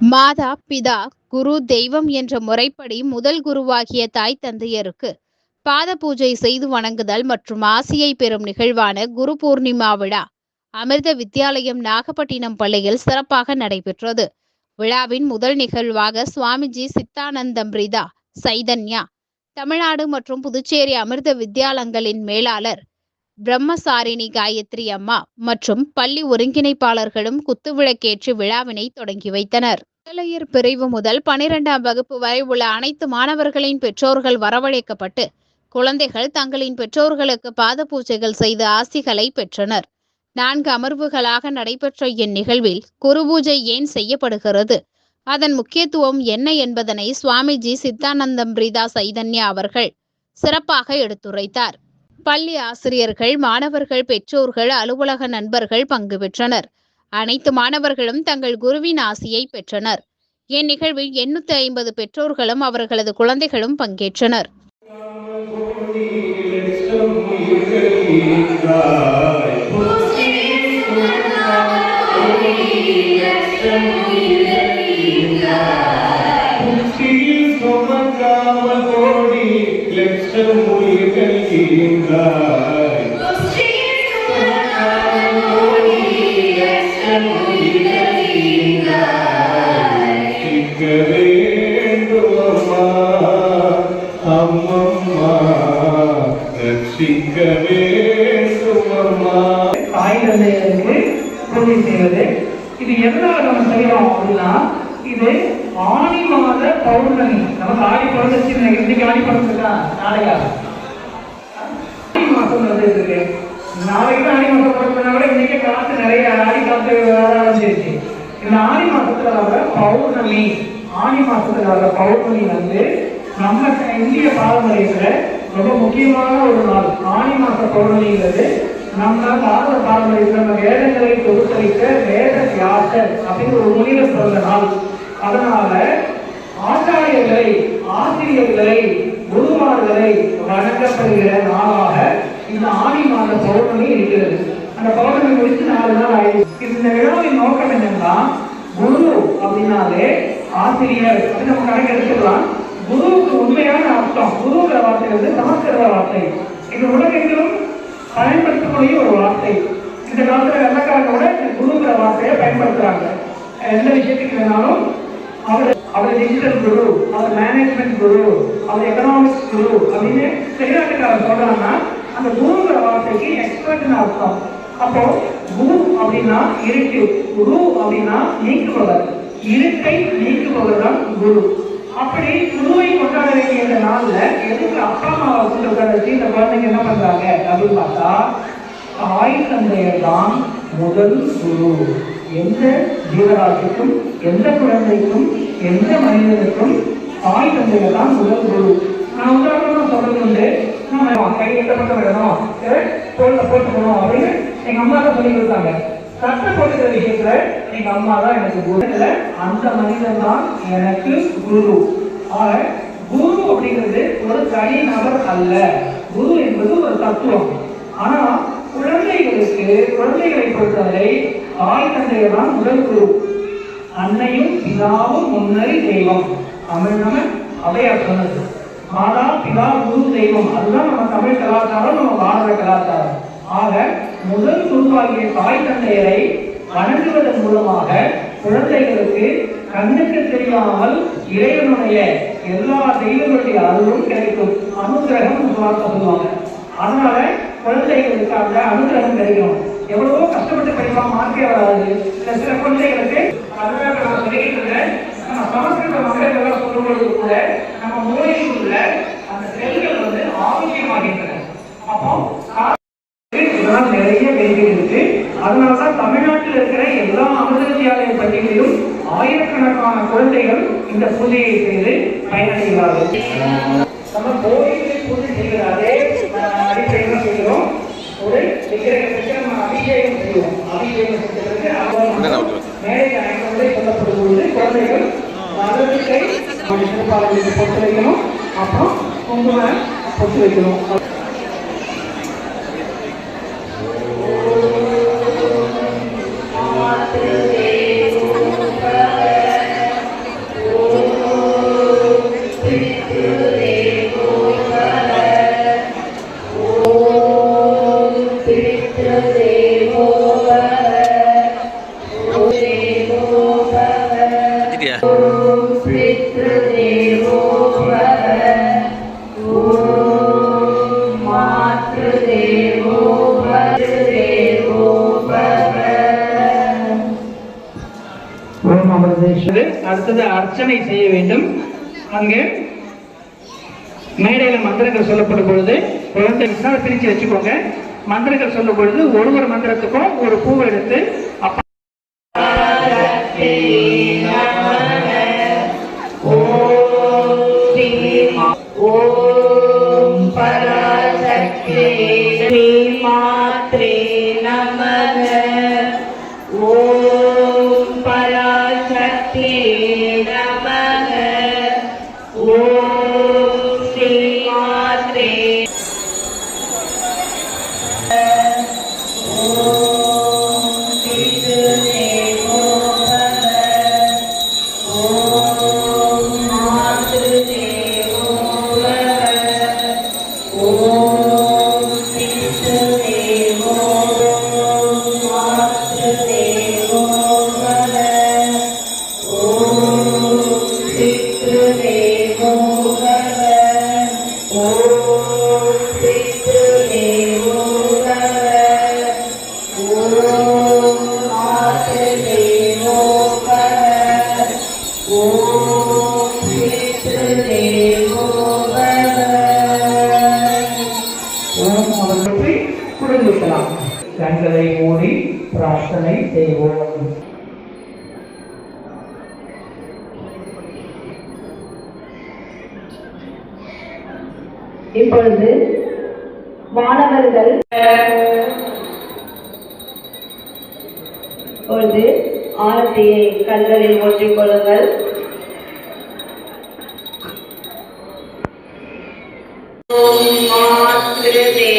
மாதா பிதா குரு தெய்வம் என்ற முறைப்படி முதல் குருவாகிய தாய் தந்தையருக்கு பாத பூஜை செய்து வணங்குதல் மற்றும் ஆசியை பெறும் நிகழ்வான குரு பூர்ணிமா விழா அமிர்த வித்யாலயம் நாகப்பட்டினம் பள்ளியில் சிறப்பாக நடைபெற்றது. விழாவின் முதல் நிகழ்வாக சுவாமிஜி சித்தானந்தம் ரிதா சைதன்யா தமிழ்நாடு மற்றும் புதுச்சேரி அமிர்த வித்யாலங்களின் மேலாளர் பிரம்மசாரிணி காயத்ரி அம்மா மற்றும் பள்ளி ஒருங்கிணைப்பாளர்களும் குத்துவிளக்கேற்றி விழாவினை தொடங்கி வைத்தனர். முதலையர் பிரிவு முதல் பனிரெண்டாம் வகுப்பு வரை உள்ள அனைத்து மாணவர்களின் பெற்றோர்கள் வரவழைக்கப்பட்டு குழந்தைகள் தங்களின் பெற்றோர்களுக்கு பாத பூஜைகள் செய்து ஆசிகளை பெற்றனர். நான்கு அமர்வுகளாக நடைபெற்ற இந்நிகழ்வில் குரு பூஜை ஏன் செய்யப்படுகிறது அதன் முக்கியத்துவம் என்ன என்பதனை சுவாமிஜி சித்தானந்தம் பிரீதா சைதன்யா அவர்கள் சிறப்பாக எடுத்துரைத்தார். பள்ளி ஆசிரியர்கள் மாணவர்கள் பெற்றோர்கள் அலுவலக நண்பர்கள் பங்கு பெற்றனர். அனைத்து மாணவர்களும் தங்கள் குருவின் ஆசியை பெற்றனர். இந்நிகழ்வில் எண்ணூத்தி ஐம்பது பெற்றோர்களும் அவர்களது குழந்தைகளும் பங்கேற்றனர். புத்தியில் பூஜை செய்வது இது எதனால நம்ம செய்யறோம் அப்படின்னா இது ஆணி மாத பௌர்ணமி. நமக்கு ஆடி பிறந்துச்சு இன்னைக்கு ஆடி பிறந்துருக்கா நாளையா மாசம் வந்து இருக்கு நாளைக்கு தான் ஆடி மாசம் பிறந்தா கூட இன்னைக்கு காத்து நிறைய ஆடி காத்து வர ஆரம்பிச்சிருச்சு இந்த ஆடி மாசத்துல வர பௌர்ணமி ஆணி மாசத்துல வர பௌர்ணமி வந்து நம்ம இந்திய பாரம்பரியத்துல ரொம்ப முக்கியமான ஒரு நாள். ஆணி மாச பௌர்ணமிங்கிறது நம்ம பாரத பாரம்பரியத்தில் நம்ம வேதங்களை தொகுத்தளித்த வேத வியாசர் அப்படிங்கிற ஒரு முனிவர் பிறந்த நாள். அதனால ஆச்சாரியர்களை ஆசிரியர்களை குருமார்களை வணங்கப்படுகிற நாள் இந்த ஆடி மாத பௌர்ணமி இருக்கிறது. அந்த பௌர்ணமி முடித்து நாலு நாள் ஆயிடுச்சு. இந்த விழாவின் நோக்கம் என்னன்னா குரு அப்படின்னாலே ஆசிரியர். அப்படின்னு நம்ம கணக்கு எடுத்துக்கலாம். குருவுக்கு உண்மையான அர்த்தம் குருங்கிற வார்த்தை வந்து சமஸ்கிருத வார்த்தை. இது உலகெங்கிலும் பயன்படுத்தக்கூடிய ஒரு வார்த்தை. இந்த காலத்துல வெள்ளக்காரங்க கூட இந்த குருங்கிற வார்த்தையை பயன்படுத்துறாங்க. எந்த விஷயத்துக்கு வேணாலும் அவர் அவர் டிஜிட்டல் குரு அவர் மேனேஜ்மெண்ட் குரு அவர் எக்கனாமிக்ஸ் குரு அப்படின்னு வெளிநாட்டுக்காரர் சொல்றாங்கன்னா அந்த குருங்கிற வார்த்தைக்கு எக்ஸ்பர்ட்னு அர்த்தம். அப்போ குரு அப்படின்னா இருட்டு. குரு அப்படின்னா நீக்குபவர். இருட்டை நீக்குபவர் தான் குரு. அப்படி குருவை கொண்டாட வேண்டிய இந்த நாள்ல எதுக்கு அப்பா அம்மாவை கொண்டு உட்கார வச்சு இந்த குழந்தைங்க என்ன பண்றாங்க? அப்படின்னு பார்த்தா தாய் தந்தையர் தான் முதல் குரு. எந்த ஜீவராசிக்கும் எந்த குழந்தைக்கும் எந்த மனிதனுக்கும் தாய் தந்தையர் தான் முதல் குரு. நான் உதாரணமா சொல்றது வந்து நம்ம கை எட்டப்பட்ட விடணும் தோல்ல போட்டுக்கணும் அப்படின்னு எங்க அம்மா தான் சொல்லி கொடுத்தாங்க. சட்டை போட்டுக்கிற விஷயத்துல எங்க அம்மா தான் எனக்கு குரு. அந்த மனிதன் தான் எனக்கு குரு. ஆக குரு அப்படிங்கிறது ஒரு தனி நபர் அல்ல. குரு என்பது ஒரு தத்துவம். ஆனா குழந்தைகளுக்கு குழந்தைகளை பொறுத்தவரை தாய் தந்தையர் தான் முதல் குரு. அன்னையும் பிதாவும் முன்னறி தெய்வம். தமிழ் நம்ம அவையார் சொன்னது. மாதா பிதா குரு தெய்வம். அதுதான் நம்ம தமிழ் கலாச்சாரம் நம்ம பாரத கலாச்சாரம். ஆக முதல் குருவாகிய தாய் தந்தையரை வணங்குவதன் மூலமாக குழந்தைகளுக்கு கண்ணுக்கு தெரியாமல் இறைவனுடைய எல்லா தெய்வங்களுடைய அருளும் கிடைக்கும். அனுகிரகம் சொல்லுவாங்க. அதனால குழந்தைகளுக்கு அந்த அனுகிரகம் கிடைக்கும். எவ்வளவோ கஷ்டப்பட்டு படிப்பான் மார்க்கே வராது. சில குழந்தைகளுக்கு அதுதான் இப்ப நான் சொல்லிட்டு நம்ம சமஸ்கிருத மந்திரங்கள் சொல்லும்போது கூட நம்ம மூளையில் உள்ள அந்த செல்கள் வந்து ஆரோக்கியமாகின்றன அப்போ இதெல்லாம் நிறைய வேலைகள் இருக்கு அதனாலதான் தமிழ்நாட்டில் இருக்கிற எல்லா அமிர்த வித்யாலய பள்ளிகளிலும் ஆயிரக்கணக்கான குழந்தைகள் இந்த பூஜையை செய்து பயனடைகிறார்கள் நம்ம கோயிலில் பூஜை செய்கிற அதே அடிப்படையில் செய்கிறோம் ஒரு விக்கிரகத்துக்கு நம்ம அபிஷேகம் செய்வோம் அபிஷேகம் செய்வதற்கு மேடை அனைத்து சொல்லப்படும் பொழுது குழந்தைகள் வலதுக்கை மனுஷன் பாலங்களுக்கு பொத்து வைக்கணும் அப்புறம் உங்களை பொத்து வைக்கணும் Yeah. ஓம் அடுத்தது அர்ச்சனை செய்ய வேண்டும். அங்கே மேடையில மந்திரங்கள் சொல்லப்படும் பொழுது குழந்தை விசால பிரிச்சு வச்சுக்கோங்க. மந்திரங்கள் சொல்லும் பொழுது ஒரு ஒரு மந்திரத்துக்கும் ஒரு பூவை எடுத்து மூலம் அவர்களுக்கு குடும்பிக்கலாம் கண்களை மூடி பிரார்த்தனை செய்வோம். இப்பொழுது மாணவர்கள் இப்பொழுது ஆரத்தியை கண்களில் ஒற்றிக் கொள்ளுங்கள். ஓம் through